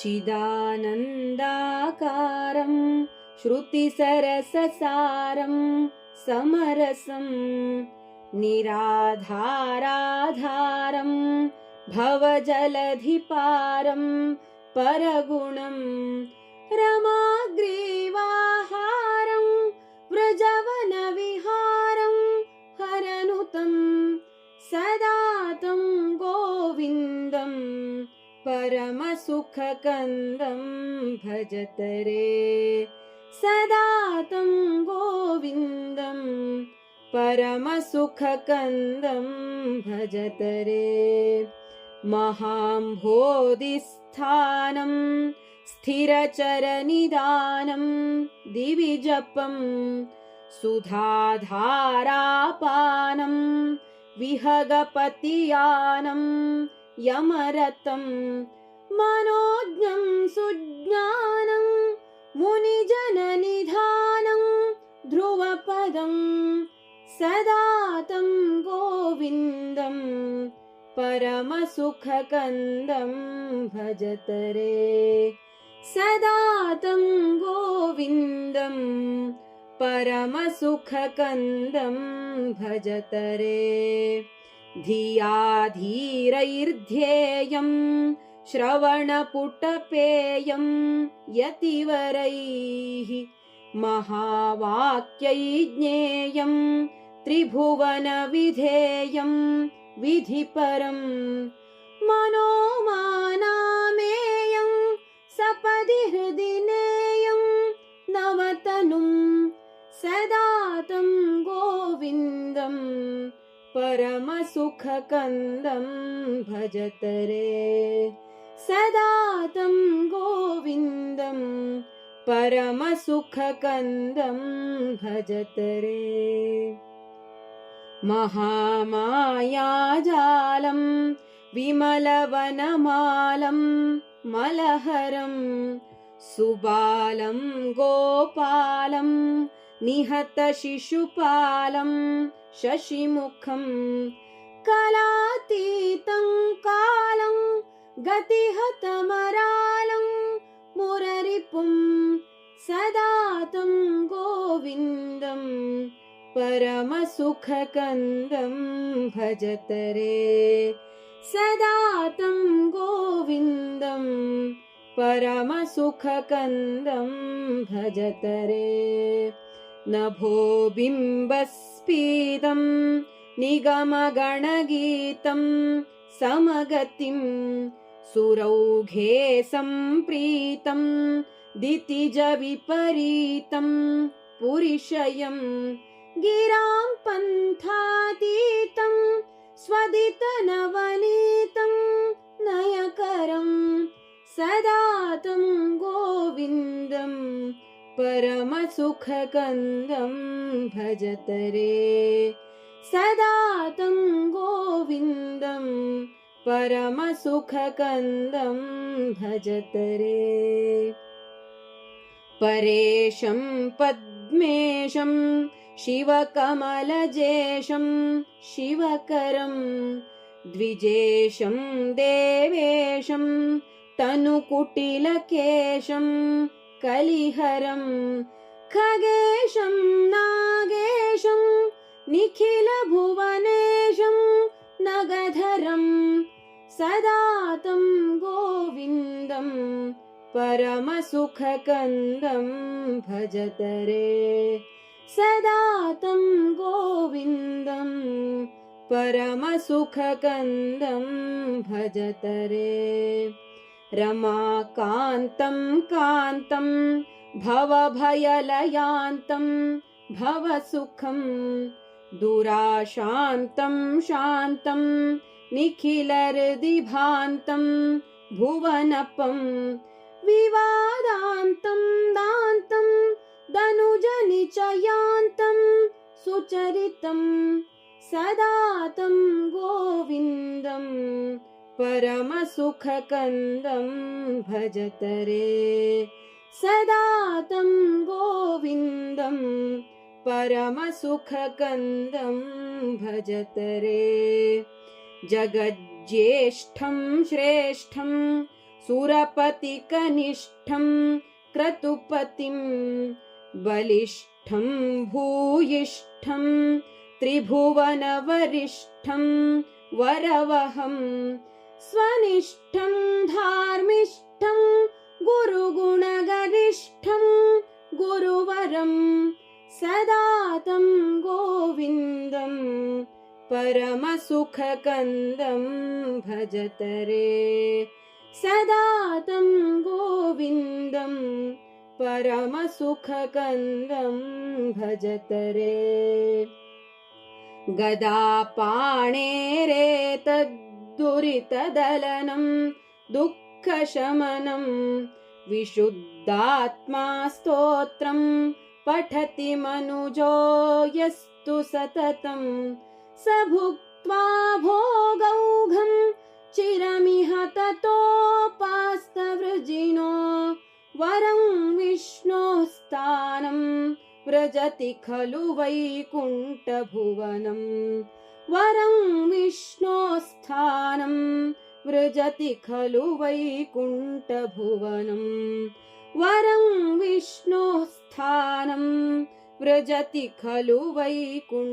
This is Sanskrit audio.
चिदानन्दाकारम् श्रुतिसरससारम् समरसम् निराधाराधारम् भवजलधिपारम् परगुणम् रमाग्रीवाहारम् परमसुखकन्दम् भजतरे। सदा तं गोविन्दम् परमसुखकन्दम् भजतरे। महाम्भोदिस्थानम् स्थिरचरनिदानम् दिविजपम् सुधाधारापानम् विहगपतियानम् यमरतम् मनोज्ञम् सुज्ञानम् मुनिजननिधानम् ध्रुवपदम् सदा तं गोविन्दम् परमसुखकन्दम् भजतरे सदा तं गोविन्दम् परमसुखकन्दम् भजतरे धिया धीरैर्ध्येयम् श्रवणपुटपेयम् यतिवरैः महावाक्यैज्ञेयम् त्रिभुवनविधेयम् विधिपरम् मनोमानामेयम् सपदि हृदि नेयम् नवतनुम् सदा तं गोविन्दम् परमसुखकन्दम् भजतरे सदा तं गोविन्दम् परमसुखकन्दम् भजतरे महामायाजालम् विमलवनमालम् मलहरम् सुबालम् गोपालम् निहतशिशुपालम् शशिमुखम् कलातीतं कालम् गतिहतमरालम् मुररिपुम् सदा तं गोविन्दम् परमसुखकन्दम् भजतरे सदा तं गोविन्दम् परमसुखकन्दम् भजतरे नभो बिम्बस्पीदम् निगमगणगीतम् समगतिम् सुरौघे सम्प्रीतम् दितिजविपरीतम् पुरिषयम्। गिरां पन्थातीतम् स्वदितनवनीतम् नयकरम् सदा तं गोविन्दम् परमसुखकन्दम् भजतरे। सदा तं गोविन्दम् परमसुखकन्दम् भजतरे परेशं पद्मेशम् शिवकमलजेशम् शिवकरम् द्विजेशम् देवेशम् तनुकुटिलकेशम् कलिहरम् खगेशम् नागेशम् निखिलभुवनेशम् नगधरम् सदा तं गोविन्दम् परमसुखकन्दम् भजतरे सदा तं गोविन्दम् परमसुखकन्दम् भजतरे रमाकान्तं कान्तम् भवभयलयान्तम् भवसुखम् दुराशान्तं शान्तम् निखिलहृदिभान्तम् भुवनपम् विवादान्तं दान्तम् दनुजनिचयान्तम् सुचरितम् सदा तं गोविन्दम् परमसुखकन्दम् भजतरे सदा तं गोविन्दम् परमसुखकन्दम् भजतरे जगज्येष्ठं श्रेष्ठम् सुरपतिकनिष्ठं क्रतुपतिं बलिष्ठं भूयिष्ठं त्रिभुवनवरिष्ठं वरवहं स्वनिष्ठं धार्मिष्ठं परमसुखकन्दं भजतरे। सदा तं गोविन्दं परमसुखकन्दं भजतरे। गदापाणेरेतद्दुरितदलनं दुःखशमनं विशुद्धात्मा स्तोत्रं पठति मनुजो यस्तु सततं स भुक्त्वा भोगौघं चिरमिह ततोपास्तवृजिनो वरं विष्णोः स्थानं व्रजति खलु वैकुण्ठभुवनं। वरं विष्णोः स्थानं व्रजति खलु वैकुण्ठभुवनं व्रजति खलु वैकुण्ठभुवनम्